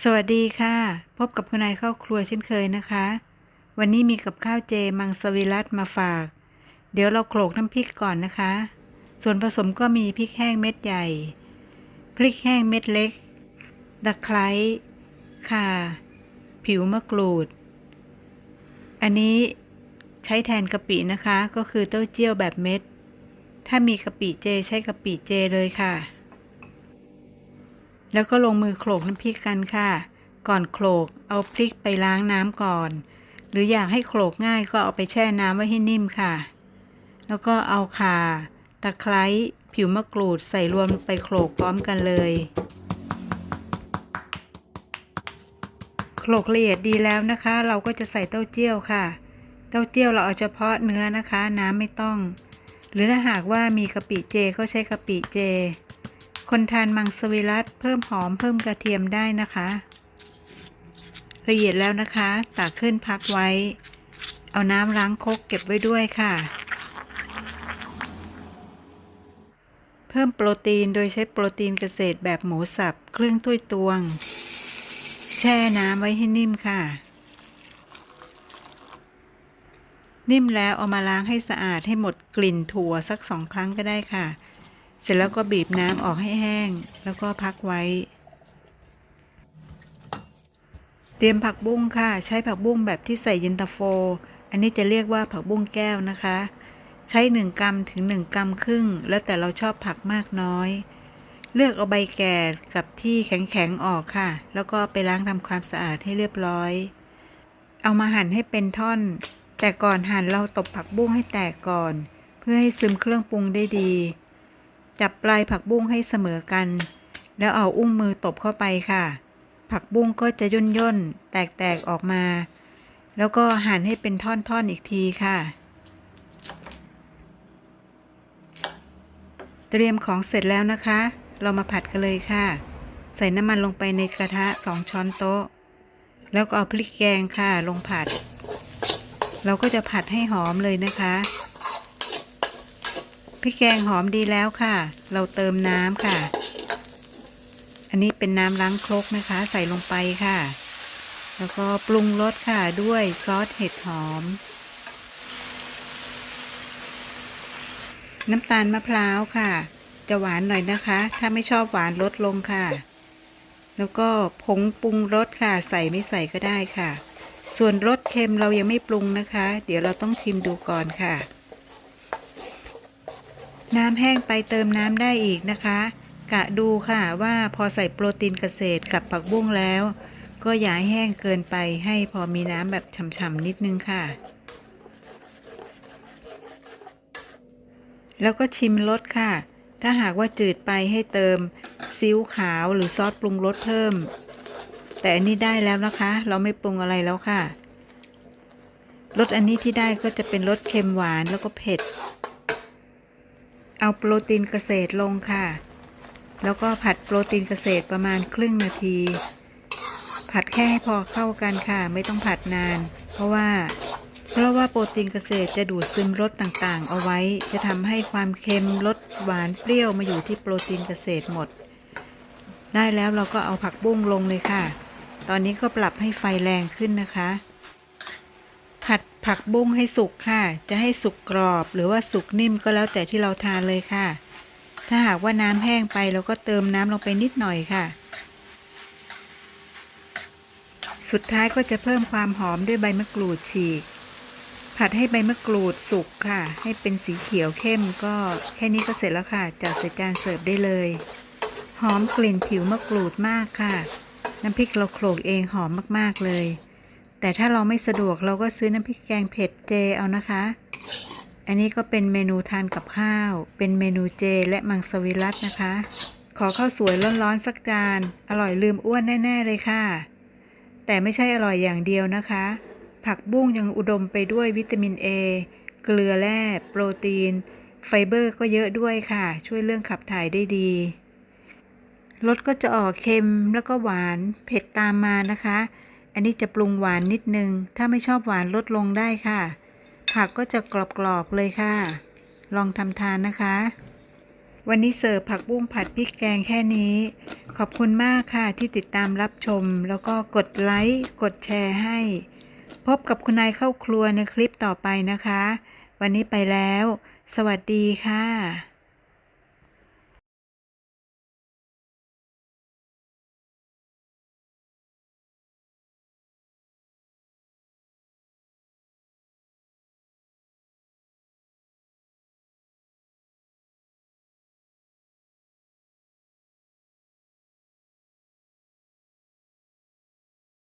สวัสดีค่ะ พบกับคุณนายเข้าครัวเช่นเคยนะคะ วันนี้มีกับข้าวเจมังสวิรัตมาฝาก เดี๋ยวเราโขลกน้ำพริกก่อนนะคะ ส่วนผสมก็มีพริกแห้งเม็ดใหญ่ พริกแห้งเม็ดเล็กตะไคร้ข่า ผิวมะกรูด อันนี้ใช้แทนกะปินะคะ ก็คือเต้าเจี้ยวแบบเม็ด ถ้ามีกะปิเจใช้กะปิเจเลยค่ะ แล้วก็ลงมือโขลกน้ำพริกกันค่ะ ก่อนโขลกเอาพริกไปล้างน้ำก่อน หรืออยากให้โขลกง่ายก็เอาไปแช่น้ำไว้ให้นิ่มค่ะ แล้วก็เอาข่าตะไคร้ผิวมะกรูดใส่รวมไปโขลกพร้อมกันเลยโขลกละเอียดดีแล้วนะคะ เราก็จะใส่เต้าเจี้ยวค่ะ เต้าเจี้ยวเราเอาเฉพาะเนื้อนะคะ น้ำไม่ต้อง หรือถ้าหากว่ามีกะปิเจก็ใช้กะปิเจ คนทานมังสวิรัตเพิ่มหอมเพิ่มกระเทียมได้นะคะ ละเอียดแล้วนะคะตักขึ้นพักไว้ เอาน้ำล้างคกเก็บไว้ด้วยค่ะ เพิ่มโปรตีนโดยใช้โปรตีนเกษตรแบบหมูสับครึ่งถ้วยตวง แช่น้ำไว้ให้นิ่มค่ะ นิ่มแล้วเอามาล้างให้สะอาดให้หมดกลิ่นถั่วสักสองครั้งก็ได้ค่ะ เสร็จแล้วก็บีบน้ำออกให้แห้ง แล้วก็พักไว้ เตรียมผักบุ้งค่ะ ใช้ผักบุ้งแบบที่ใส่เย็นตาโฟ อันนี้จะเรียกว่าผักบุ้งแก้วนะคะ ใช้ 1 กรัมถึง 1 กรัมครึ่ง แล้วแต่เราชอบผักมากน้อย เลือกเอาใบแก่กับที่แข็งๆออกค่ะ แล้วก็ไปล้างทำความสะอาดให้เรียบร้อย เอามาหั่นให้เป็นท่อน แต่ก่อนหั่นเราตบผักบุ้งให้แตกก่อน เพื่อให้ซึมเครื่องปรุงได้ดี จับปลายผักบุ้งให้เสมอกัน แล้วเอาอุ้งมือตบเข้าไปค่ะ ผักบุ้งก็จะย่นย่นๆแตกๆออกมา แล้วก็หั่นให้เป็นท่อนๆอีกทีค่ะ เตรียมของเสร็จแล้วนะคะ เรามาผัดกันเลยค่ะ ใส่น้ำมันลงไปในกระทะ2ช้อนโต๊ะ แล้วก็เอาพริกแกงค่ะ ลงผัด เราก็จะผัดให้หอมเลยนะคะ พริกแกงหอมดีแล้วค่ะ เราเติมน้ำค่ะ อันนี้เป็นน้ำล้างครกนะคะ ใส่ลงไปค่ะ แล้วก็ปรุงรสค่ะด้วยซอสเห็ดหอม น้ำตาลมะพร้าวค่ะ จะหวานหน่อยนะคะ ถ้าไม่ชอบหวานลดลงค่ะ แล้วก็ผงปรุงรสค่ะ ใส่ไม่ใส่ก็ได้ค่ะ ส่วนรสเค็มเรายังไม่ปรุงนะคะ เดี๋ยวเราต้องชิมดูก่อนค่ะ น้ำแห้งไปเติมน้ำได้อีกนะคะ กะดูค่ะว่าพอใส่โปรตีนเกษตรกับผักบุ้งแล้ว ก็อย่าให้แห้งเกินไปให้พอมีน้ำแบบฉ่ำๆนิดนึงค่ะ แล้วก็ชิมรสค่ะ ถ้าหากว่าจืดไปให้เติมซีอิ๊วขาวหรือซอสปรุงรสเพิ่ม แต่อันนี้ได้แล้วนะคะ เราไม่ปรุงอะไรแล้วค่ะรสอันนี้ที่ได้ก็จะเป็นรสเค็มหวานแล้วก็เผ็ด เอาโปรตีนเกษตรลงค่ะ แล้วก็ผัดโปรตีนเกษตรประมาณครึ่งนาที ผัดแค่ให้พอเข้ากันค่ะ ไม่ต้องผัดนาน เพราะว่า เพราะว่าโปรตีนเกษตรจะดูดซึมรสต่างๆ เอาไว้ จะทำให้ความเค็มรสหวานเปรี้ยวมาอยู่ที่โปรตีนเกษตรหมด ได้แล้วเราก็เอาผักบุ้งลงเลยค่ะ ตอนนี้ก็ปรับให้ไฟแรงขึ้นนะคะ ผัดผักบุ้งให้สุกค่ะ จะให้สุกกรอบหรือว่าสุกนิ่มก็แล้วแต่ที่เราทานเลยค่ะ ถ้าหากว่าน้ำแห้งไปเราก็เติมน้ำลงไปนิดหน่อยค่ะ สุดท้ายก็จะเพิ่มความหอมด้วยใบมะกรูดฉีก ผัดให้ใบมะกรูดสุกค่ะ ให้เป็นสีเขียวเข้มก็แค่นี้ก็เสร็จแล้วค่ะจัดใส่จานเสิร์ฟได้เลย หอมกลิ่นผิวมะกรูดมากค่ะ น้ำพริกเราโขลกเองหอมมากๆเลย แต่ถ้าเราไม่สะดวกเราก็ซื้อน้ำพริกแกงเผ็ดเจเอานะคะ อันนี้ก็เป็นเมนูทานกับข้าว เป็นเมนูเจและมังสวิรัตนะคะ ขอข้าวสวยร้อนๆสักจาน อร่อยลืมอ้วนแน่ ๆ เลยค่ะ แต่ไม่ใช่อร่อยอย่างเดียวนะคะ ผักบุ้งยังอุดมไปด้วยวิตามิน A เกลือแร่โปรตีน ไฟเบอร์ก็เยอะด้วยค่ะ ช่วยเรื่องขับถ่ายได้ดีรสก็จะออกเค็มแล้วก็หวานเผ็ดตามมานะคะ อันนี้จะปรุงหวานนิดนึง ถ้าไม่ชอบหวานลดลงได้ค่ะ ผักก็จะกรอบๆเลยค่ะ ลองทำทานนะคะ วันนี้เสิร์ฟผักบุ้งผัดพริกแกงแค่นี้ ขอบคุณมากค่ะที่ติดตามรับชม แล้วก็กดไลค์กดแชร์ให้ พบกับคุณนายเข้าครัวในคลิปต่อไปนะคะ วันนี้ไปแล้ว สวัสดีค่ะ